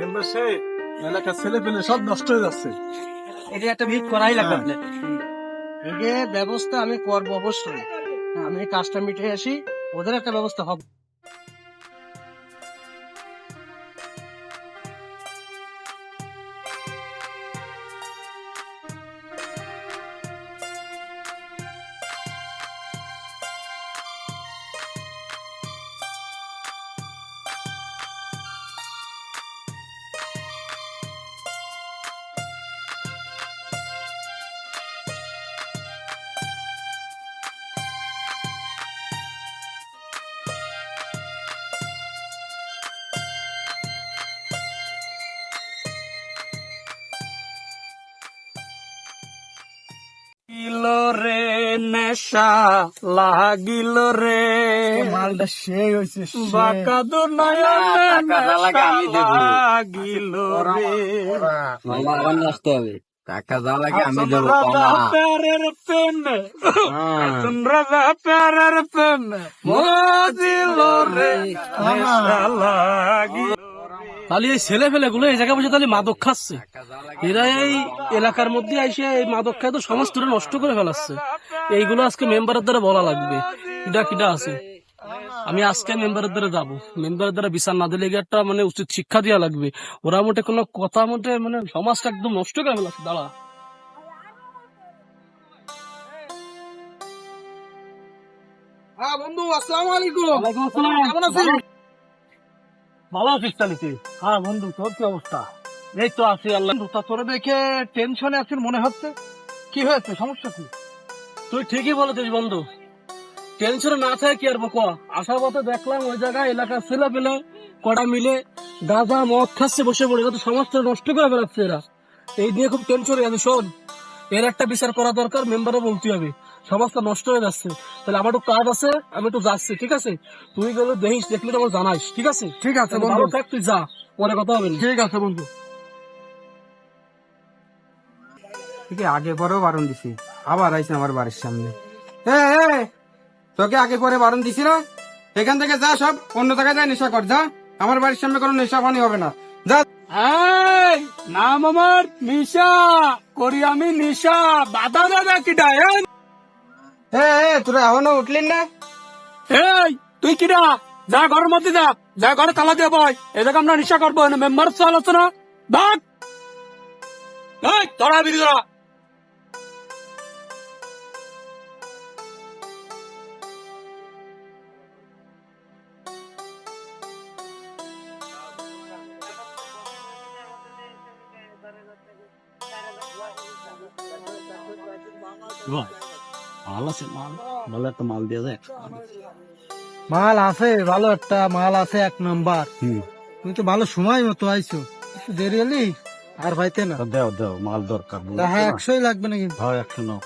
Member সাহেব এলাকার ছেলে পেলে সব নষ্ট হয়ে যাচ্ছে। এটা একটা ভিত করাই লাগবে হ্যাঁ। ব্যবস্থা আমি করব অবশ্যই। আমি কাজটা মিটে আসি ওদের একটা ব্যবস্থা হবে। লাগিল রে নেশা লাগিল রে। মালটা সেই হয়েছে বাঁকা দেবো। লাগিল রে। মামা আবার আসতে হবে। টাকা যা লাগে আমি দেবো প্যারের পেন হ্যাঁ। রাজা প্যারের পেন মজিল রে। নেশা লাগিল তাহলে এই ছেলে ফেলে গুলো এই জায়গায় বসে তাহলে মাদক খাচ্ছে। এরা এই এলাকার মধ্যে এসে এই মাদক খায় তো সমাজটা নষ্ট করে ফেলাচ্ছে। এইগুলো আজকে মেম্বারের দ্বারা বলা লাগবে। কিডা কিডা আছে? আমি আজকে মেম্বারের দ্বারা যাব। মেম্বারের দ্বারা বিচার না দিলে একটা মানে উচিত শিক্ষা দেওয়া লাগবে। ওরা মোটে কোনো কথা মোটে মানে সমাজটা একদম নষ্ট করে ফেলাচ্ছে। দাঁড়া। হ্যাঁ বন্ধু আসসালামু আলাইকুম। কেমন আছিস ভালো আছিস তালিতে হ্যাঁ বন্ধু, তোর কি অবস্থা? এই তো আছি, আল্লাহ। তা তোরা দেখে টেনশনে আছিস মনে হচ্ছে। কি হয়েছে? সমস্যা কি? তুই ঠিকই বলেছিস, বন্ধু। টেনশনে না থাকে কি আর বকো? আসার পথে দেখলাম ওই জায়গায় এলাকার ছেলে পেলে কড়া মিলে গাঁজা মদ খাচ্ছে, বসে পড়ে। এরা তো সমাজটা নষ্ট করে বেড়াচ্ছে এরা। এই নিয়ে খুব টেনশনে আছে, শোন। এর একটা বিচার করা দরকার মেম্বারও বলতে হবে। সমাজটা নষ্ট হয়ে যাচ্ছে। তাহলে আমার একটু কাজ আছে আমি একটু যাচ্ছি ঠিক আছে? তুই গেলে দেখিস দেখলে তো আমার জানাইস ঠিক আছে? ঠিক আছে বন্ধু। ভালো থাক তুই যা পরে কথা হবে ঠিক আছে বন্ধু। ঠিক আগে পরেও বারণ দিছি আবার আইসে আমার বাড়ির সামনে। এ এ, তোকে আগে পরে বারণ দিছি না? এখান থেকে যা সব অন্য জায়গায় যা নেশা কর যা। আমার বাড়ির সামনে কোনো নেশা পানি হবে না। যা। এই নাম আমার নিশা করি আমি নিশা। বাধা দাদা কিডা এই এ এ, তোরা এখনও উঠলেন না? এই তুই কিডা যা ঘরের মধ্যে যা যা ঘরে তালা দিয়ে বয়। এদিকে আমরা নিশা করব মেম্বার চাল আছে না ভাগ এই তোরা বিড়ি তোরা মাল আছে মাল। ভালো একটা মাল দিয়ে যায় মাল। আছে ভালো একটা মাল আছে এক নাম্বার। তুমি তো ভালো সময় মতো আইছো। একটু দেরি হলি আর পাইতে না। দেও দেও মাল দরকার হ্যাঁ একশোই লাগবে না কিন্তু হয় একশো নাও।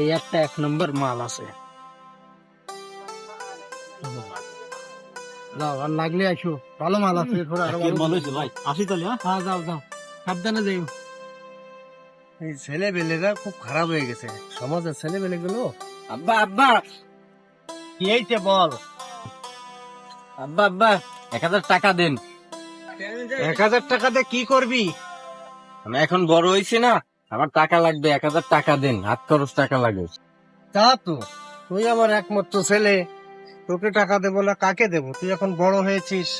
এই একটা এক নম্বর মাল আছে। যাও আর লাগলে আসো। ভালো মাল আছে এরপরে আরও ভালো হয়েছে? ভাই আসি তাহলে হ্যাঁ? হ্যাঁ যাও যাও। সাবধানে যাইও। এই খুব খারাপ হয়ে গেছে। সমাজের ছেলে পেলে গুলো আব্বা আব্বা! কি হয়েছে বল? আব্বা আব্বা এক হাজার টাকা দেন। এক হাজার টাকাতে কি করবি? আমি এখন বড় হয়েছি না আমার টাকা লাগবে এক হাজার টাকা দেন। হাত খরচ টাকা লাগে। তা তো তুই আমার একমাত্র ছেলে। তোকে টাকা দেবো না কাকে দেবো? তুই এখন বড় হয়েছিস।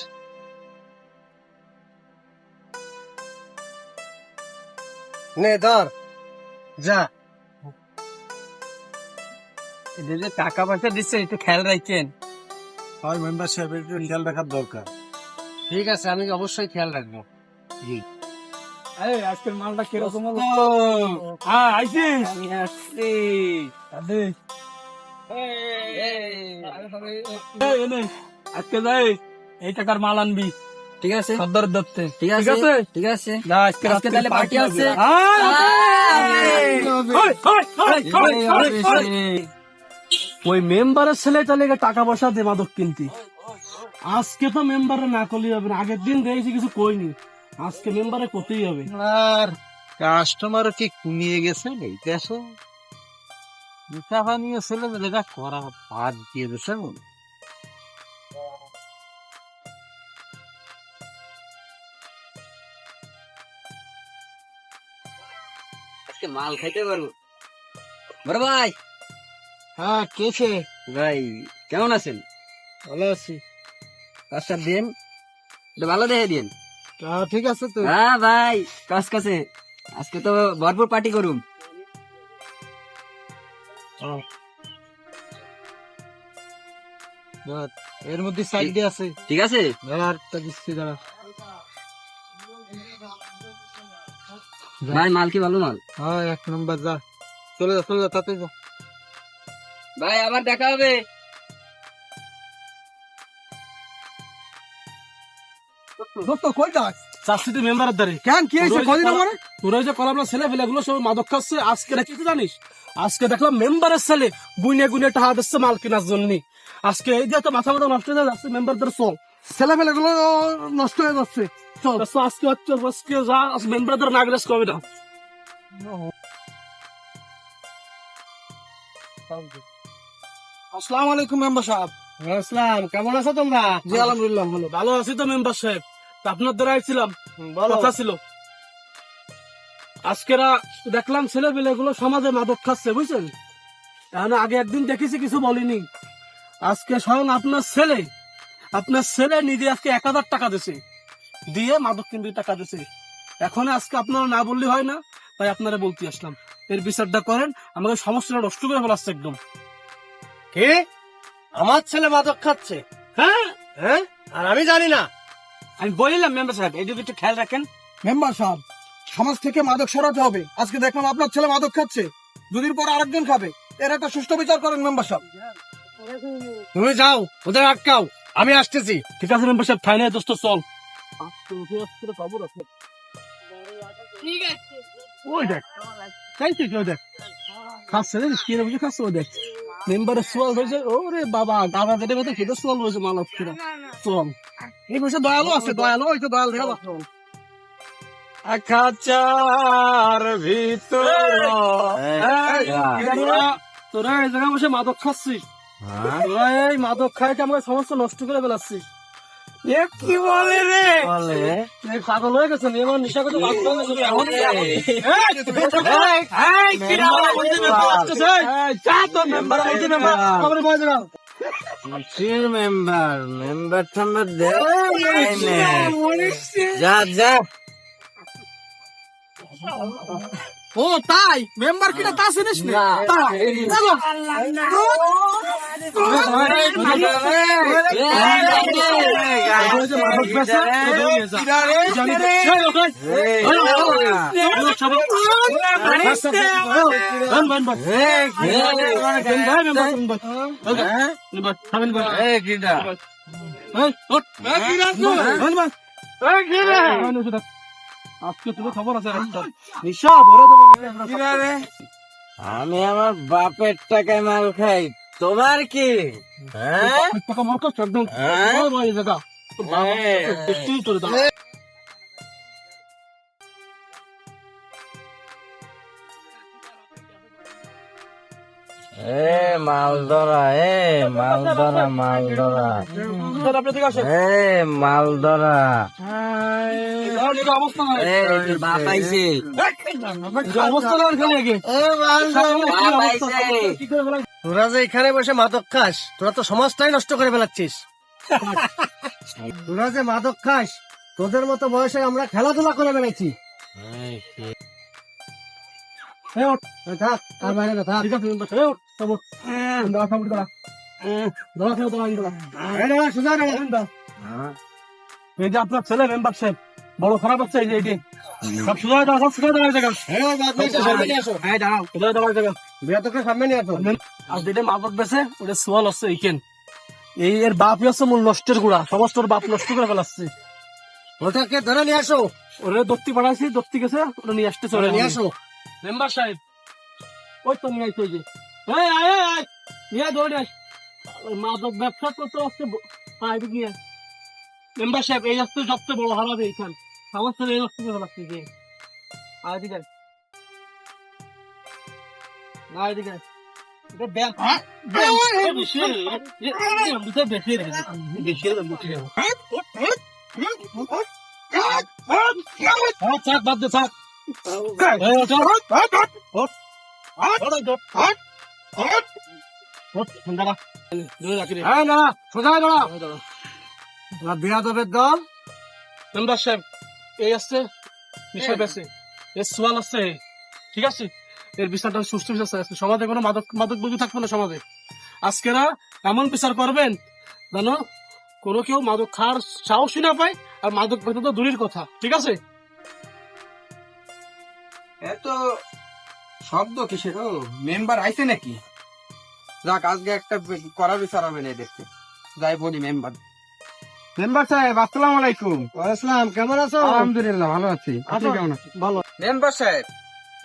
নে ধর। যা। যে টাকা পয়সা দিচ্ছে একটু খেয়াল রাখছেন হয় মেম্বার সাহেব একটু খেয়াল রাখার দরকার। ঠিক আছে আমি অবশ্যই খেয়াল রাখব। এই আজকের মালটা কীরকম হলো? হ্যাঁ আইসিস। আমি আসছি। এনে আজকে যাই এই টাকার মাল আনবি। ঠিক আছে। সর্দার দত্তে। ঠিক আছে? ঠিক আছে। না আজকে আজকে তাহলে পার্টি আছে। ওই মেম্বারের ছেলে তাহলে টাকা পয়সা দে মাদক কিনতে। আজকে তো মেম্বারে না করলেই হবে না। আগের দিন দিয়েছি কিছু কইনি। আজকে মেম্বারে করতেই হবে। আর কাস্টমার কি কমিয়ে গেছে? দেখো। টাকা নিয়ে ছেলে মেয়েরা করা বাদ দিয়ে দিয়েছে আজকে মাল খাইতে পারব। বড় ভাই। হ্যাঁ কেছে ভাই কেমন আছেন? ভালো আছি। কাজটা দিন। ভালো দেখে দিন। ঠিক আছে তো। হ্যাঁ ভাই কাজ কাছে। আজকে তো ভরপুর পার্টি করুম। বাদ। এর মধ্যে সাইডে আছে। ঠিক আছে? দাঁড়া আরেকটা দিচ্ছি দাঁড়া। ভাই মাল কি ভালো মাল? হ্যাঁ এক নম্বর যা। চলে যা চলে যা তাতে যা। ভাই আবার দেখা হবে। দোস্ত কই যাস? চাষিটি মেম্বারের দ্বারে কেন কি হয়েছে? কদিন আমার তোরা যে ছেলে গুলো সব মাদক খাচ্ছে আজকে কি জানিস? আজকে দেখলাম মেম্বারের ছেলে গুইনে গুইনে টাকা দিচ্ছে মাল কেনার জন্য। আজকে এই যে তো মাথা মাথা নষ্ট হয়ে যাচ্ছে মেম্বারদের চল ছেলে পেলে নষ্ট হয়ে যাচ্ছে। চল। আজকে হচ্ছে আজকে যা মেম্বারদের নাগরেস কবে না? আসসালামু আলাইকুম মেম্বার সাহেব। আসসালাম কেমন আছো তোমরা? জি আলহামদুলিল্লাহ ভালো। ভালো আছি তো মেম্বার সাহেব। তা আপনার দ্বারা আইছিলাম বলো। কথা ছিল। আজকেরা দেখলাম ছেলে পেলে গুলো সমাজে মাদক খাচ্ছে বুঝছেন? এখন আগে একদিন দেখেছি কিছু বলিনি। আজকে স্বয়ং আপনার ছেলে আপনার ছেলে নিজে আজকে এক হাজার টাকা দিছে। দিয়ে মাদক কিনতে টাকা দিছে। এখন আজকে আপনারা না বললে হয় না তাই আপনারা বলতে আসলাম। এর বিচারটা করেন আমাকে সমস্যাটা নষ্ট করে ফেলাচ্ছে একদম। কে? আমার ছেলে মাদক খাচ্ছে? হ্যাঁ? হ্যাঁ? আর আমি জানি না। আমি বলিলাম মেম্বার সাহেব এই দিকে একটু খেয়াল রাখেন। মেম্বার সাহেব সমাজ থেকে মাদক সরাতে হবে। আজকে দেখলাম আপনার ছেলে মাদক খাচ্ছে দুদিন পর আরেকজন খাবে। এর একটা সুষ্ঠু বিচার করেন মেম্বার সাহেব। তুমি যাও ওদের আটকাও। আমি আসতেছি। ঠিক আছে মেম্বার সাহেব থাই দোস্ত চল। ওই দেখ। তাই তো কেউ দেখ। খাচ্ছে রে কি বুঝে খাচ্ছে ওই দেখ। মেম্বারের সোয়াল হয়েছে ওরে বাবা দাদা যেটা কথা সেটা সোয়াল হয়েছে মানব চল। এই বসে দয়ালু আছে দয়ালু ওই তো দয়াল দেখা খাঁচার ভিতর তোরা এই জায়গায় বসে মাদক খাচ্ছিস তোরা এই মাদক আমাকে সমস্ত নষ্ট করে ফেলাচ্ছিস কি বলে রে পাগল হয়ে এমন নিশা করতে হয়ে কিসের মেম্বার মেম্বার টাম্বার যা যা ও তাই মেম্বার কিনা তা চিনিস না চলো। আজকে তুমি খবর আছে নিশা ভরে দেবো আমি আমার বাপের টাকায় মাল খাই। তোমার কি? হ্যাঁ? টাকা মাল একদম হ্যাঁ? এ মাল ধরা এ মাল ধরা মাল ধরা স্যার আপনি দিকে আসেন। এ মাল ধরা আর এটা অবস্থা নাই এ বাপ আইছে যে অবস্থা নাই এখানে আগে? বাপ আইছে। কি করে বলা তোরা যে এখানে বসে মাদক খাস তোরা তো সমাজটাই নষ্ট করে ফেলাচ্ছিস। তোরা যে মাদক খাস তোদের মতো বয়সে আমরা খেলাধুলা করে ওঠ। থাক আর বাইরে না থাক। ঠিক আছে এই যে আপনার ছেলে মেম্বার সাহেব বড় খারাপ হচ্ছে এই যে এটি। সব সুযোগ দাও সব সুযোগ দাও এই জায়গা। এই নে, বাদ দিয়ে সামনে নিয়ে আসো। এই দাঁড়াও সুযোগ দাও জায়গা। বৃহত্তরকে সামনে নিয়ে আসো। আর যেটা মাদক বেছে ওটা সোয়াল হচ্ছে এইখান। এই এর বাপই হচ্ছে মূল নষ্টের গুড়া। সমস্ত বাপ নষ্ট করে ফেলাচ্ছে। ওটাকে ধরে নিয়ে আসো। ওরে দত্তি পাঠাইছি দত্তি গেছে ওটা নিয়ে আসতে চলে নিয়ে আসো। মেম্বার সাহেব ওই তো নিয়ে আইছে যে। এই আয় আয়, আয় নিয়ে দৌড়ে আয় মাদক ব্যবসা করতে আসছে পাইবে গিয়ে মেম্বার সাহেব এই সবচেয়ে বড় হারাবে এইখান এই আয়। আয়। হ্যাঁ থাক বাদ দে থাক হ্যাঁ। বিয়াদবের দল। মেম্বার সাহেব এই আসছে এর সোয়াল আছে ঠিক আছে? এর বিচারটা সুস্থ বিচার আছে। সমাজে কোনো মাদক মাদক বগি থাকবে না সমাজে। আজকেরা এমন বিচার করবেন জানো কোনো কেউ মাদক খাওয়ার সাহসই না পায় আর মাদক পেতে তো দূরের কথা। ঠিক আছে? শব্দ কিসের ও মেম্বার আইছে নাকি? যাক আজকে একটা করা বিচার হবে না এদেরকে যাই বলি মেম্বার মেম্বার সাহেব আসসালামু আলাইকুম। আসসালাম কেমন আছো? আলহামদুলিল্লাহ ভালো আছি। আপনি কেমন আছেন? ভালো। মেম্বার সাহেব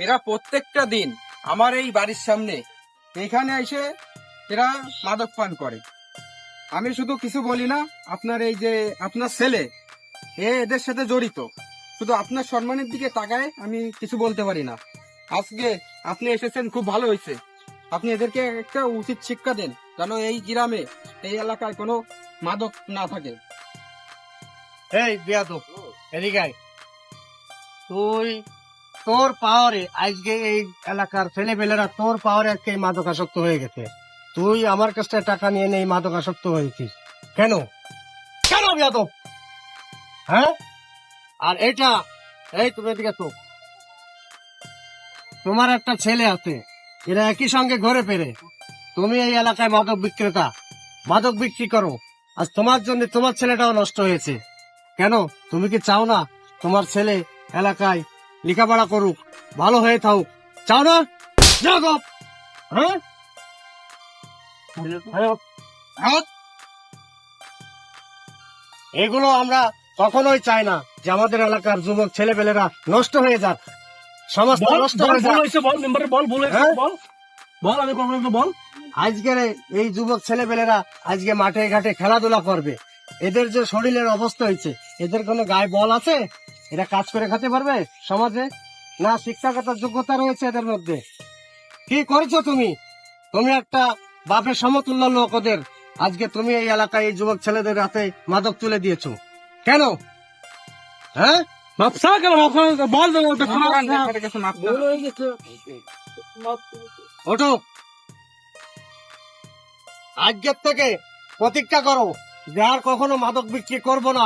এরা প্রত্যেকটা দিন আমার এই বাড়ির সামনে এখানে এসে এরা মাদক পান করে। আমি শুধু কিছু বলি না আপনার এই যে আপনার ছেলে এ এদের সাথে জড়িত। শুধু আপনার সম্মানের দিকে তাকায় আমি কিছু বলতে পারি না। আজকে আপনি এসেছেন, খুব ভালো হয়েছে। আপনি এদেরকে একটা উচিত শিক্ষা দেন, যেন এই গ্রামে, এই এলাকায় কোনো মাদক না থাকে। এই বিয়াদব, এদিকে তুই তোর পাওয়ারে আজকে এই এলাকার ছেলেপেলেরা তোর পাওয়ারে আজকে এই মাদক আসক্ত হয়ে গেছে। তুই আমার কাছ থেকে টাকা নিয়ে নেই মাদক আসক্ত হয়েছিস। কেন? কেন বিয়াদব? হ্যাঁ? আর এটা এই তুমি এদিকে তো তোমার একটা ছেলে আছে। এরা একই সঙ্গে ঘরে পেরে তুমি এই এলাকায় মাদক বিক্রেতা। মাদক বিক্রি করো। আজ তোমার জন্য তোমার ছেলেটাও নষ্ট হয়েছে। কেন? তুমি কি চাও না তোমার ছেলে এলাকায় লেখাপড়া করুক, ভালো হয়ে থাকুক? চাও না? হ্যাঁ? হ্যাঁ? এগুলো আমরা কখনোই চাই না যে আমাদের এলাকার যুবক ছেলেপেলেরা নষ্ট হয়ে যাক। বল বল, হয়ে বল বল? বল আমি বল। আজকের এই যুবক ছেলেপেলেরা আজকে মাঠে ঘাটে খেলাধুলা করবে। এদের যে শরীরের অবস্থা হয়েছে এদের কোনো গায়ে বল আছে? এরা কাজ করে খেতে পারবে সমাজে? না শিক্ষাগত যোগ্যতা রয়েছে এদের মধ্যে? কি করেছ তুমি? তুমি একটা বাপের সমতুল্য লোক ওদের। আজকে তুমি এই এলাকায় এই যুবক ছেলেদের হাতে মাদক তুলে দিয়েছ। কেন? হ্যাঁ? মাপসা কেন মাপসা বল ওটা। হয়ে আজকের থেকে প্রতিজ্ঞা করো যে আর কখনো মাদক বিক্রি করব না।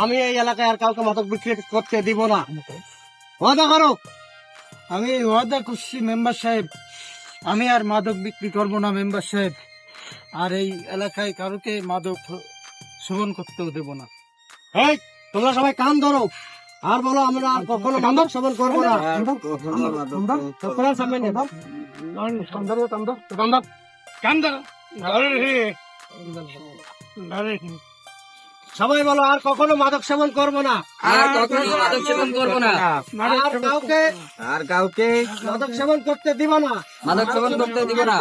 আমি এই এলাকায় আর কাউকে মাদক বিক্রি করতে দিব না। ওয়াদা করো। আমি ওয়াদা করছি মেম্বার সাহেব। আমি আর মাদক বিক্রি করব না মেম্বার সাহেব। আর এই এলাকায় কারোকে মাদক সেবন করতেও দেব না। এই তোমরা সবাই কান ধরো। আর বলো আমরা আর কখনো মাদক সেবন করব না। সবাই বলো আর কখনো মাদক সেবন করব না। আর কখনো মাদক সেবন করব না। আর কাউকে আর কাউকে মাদক সেবন করতে দিব না। মাদক সেবন করতে দিব না।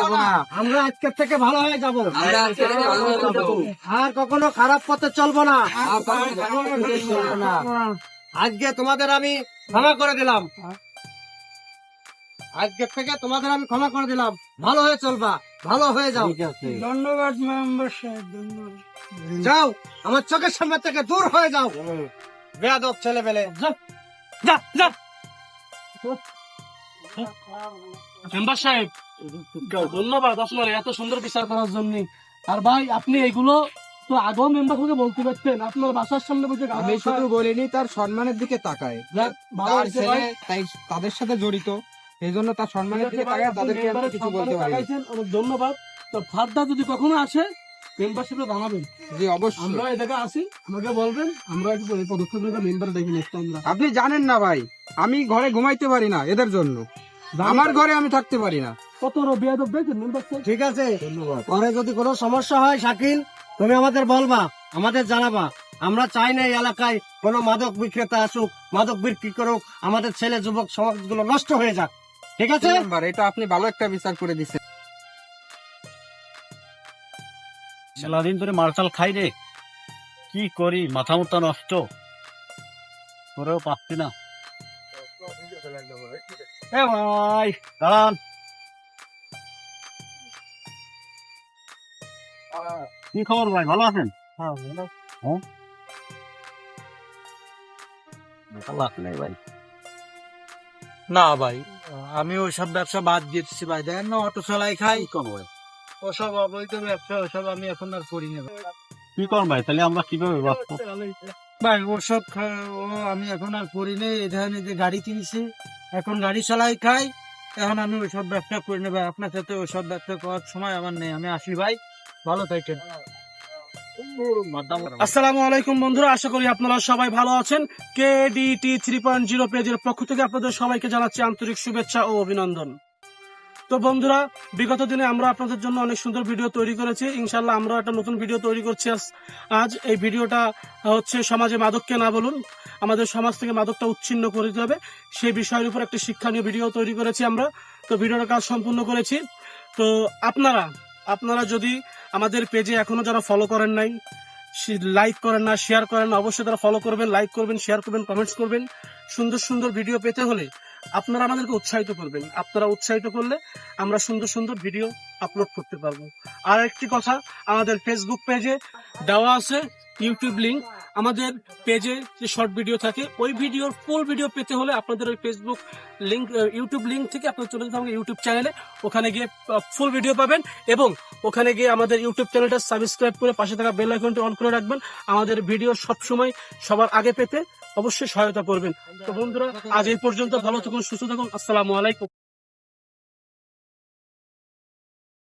আমরা আজকের থেকে ভালো হয়ে যাব। আমরা আজকে থেকে ভালো হয়ে যাব। আর কখনো খারাপ পথে চলবো না। আর কখনো খারাপ পথে চলবো না। আজকে তোমাদের আমি ক্ষমা করে দিলাম। আজকে থেকে তোমাদের আমি ক্ষমা করে দিলাম। ভালো হয়ে চলবা ভালো হয়ে যাও। ধন্যবাদ মেম্বার সাহেব ধন্যবাদ। যাও আমার চোখের সামনে থেকে দূর হয়ে যাও। বেয়াদব ছেলে পেলে যা যা। মেম্বার সাহেব ধন্যবাদ আপনার এত সুন্দর বিচার করার জন্য। আর ভাই আপনি এগুলো তো আগেও মেম্বার থেকে বলতে পারতেন আপনার বাসার সামনে বসে আমি শুধু বলিনি তার সম্মানের দিকে তাকায়। তার ছেলে তাই তাদের সাথে জড়িত এই জন্য তার সম্মানের দিকে তাকায় তাদেরকে কিছু বলতে পারি অনেক ধন্যবাদ। তো ফাদ্দা যদি কখনো আসে মেম্বারশিপে জানাবেন। জি অবশ্যই। আমরা আসি আমাকে বলবেন আমরা একটু পদক্ষেপ মেম্বার দেখি নেক্সট আমরা। আপনি জানেন না ভাই আমি ঘরে ঘুমাইতে পারি না এদের জন্য। আমার ঘরে আমি থাকতে পারি না। কত দেখেন মেম্বার ঠিক আছে। পরে যদি কোনো সমস্যা হয় শাকিল তুমি আমাদের বলবা আমাদের জানাবা। আমরা চাই না এই এলাকায় কোনো মাদক বিক্রেতা আসুক মাদক বিক্রি করুক আমাদের ছেলে যুবক সমাজগুলো নষ্ট হয়ে যাক। ঠিক আছে? এটা আপনি ভালো একটা বিচার করে দিচ্ছেন সারাদিন ধরে মার্শাল খাই রে। কি করি মাথা মুথা নষ্ট। করেও পাচ্ছি না। এ ভাই দাঁড়ান। কি খবর ভাই? ভালো আছেন? হ্যাঁ বলো। ভাই? না ভাই আমি ওইসব ব্যবসা বাদ দিচ্ছি ভাই। দেখেন না অটো চালাই খাই। ওসব অবৈধ ব্যবসা ওসব আমি এখন আর করি না ভাই। কি করুন ভাই? তাহলে আমরা কীভাবে বাঁচবো ভাই ওসব ও আমি এখন আর করি না এই ধরনের যে গাড়ি কিনছি এখন গাড়ি চালাই খাই। এখন আমি ওইসব ব্যবসা করি না ভাই। আপনার সাথে ওইসব ব্যবসা করার সময় আমার নেই। আমি আসি ভাই। ভালো থাকেন। আসসালামু আলাইকুম বন্ধুরা আশা করি আপনারা সবাই ভালো আছেন। K T three point zero পেজের পক্ষ থেকে আপনাদের সবাইকে জানাচ্ছি আন্তরিক শুভেচ্ছা ও অভিনন্দন। তো বন্ধুরা বিগত দিনে আমরা আপনাদের জন্য অনেক সুন্দর ভিডিও তৈরি করেছি। ইনশাল্লাহ আমরা একটা নতুন ভিডিও তৈরি করছি আজ- আজ এই ভিডিওটা হচ্ছে সমাজে মাদককে না বলুন আমাদের সমাজ থেকে মাদকটা উচ্ছিন্ন করে দিতে হবে। সেই বিষয়ের উপর একটা শিক্ষণীয় ভিডিও তৈরি করেছি আমরা। তো ভিডিওর কাজ সম্পূর্ণ করেছি। তো আপনারা আপনারা যদি আমাদের পেজে এখনও যারা ফলো করেন নাই লাইক করেন না শেয়ার করেন না, অবশ্যই তারা ফলো করবেন লাইক করবেন শেয়ার করবেন কমেন্টস করবেন। সুন্দর সুন্দর ভিডিও পেতে হলে আপনারা আমাদেরকে উৎসাহিত করবেন। আপনারা উৎসাহিত করলে আমরা সুন্দর সুন্দর ভিডিও আপলোড করতে পারব। আর একটি কথা, আমাদের ফেসবুক পেজে দেওয়া আছে ইউটিউব লিঙ্ক আমাদের পেজে যে শর্ট ভিডিও থাকে, ওই ভিডিওর ফুল ভিডিও পেতে হলে আপনাদের ওই ফেসবুক লিঙ্ক ইউটিউব লিঙ্ক থেকে আপনারা চলে যেতে হবে ইউটিউব চ্যানেলে ওখানে গিয়ে ফুল ভিডিও পাবেন এবং ওখানে গিয়ে আমাদের ইউটিউব চ্যানেলটা সাবস্ক্রাইব করে পাশে থাকা বেল আইকনটি অন করে রাখবেন। আমাদের ভিডিও সবসময় সবার আগে পেতে অবশ্যই সহায়তা করবেন। তো বন্ধুরা আজ এই পর্যন্ত ভালো থাকুন সুস্থ থাকুন। আসসালামু আলাইকুম।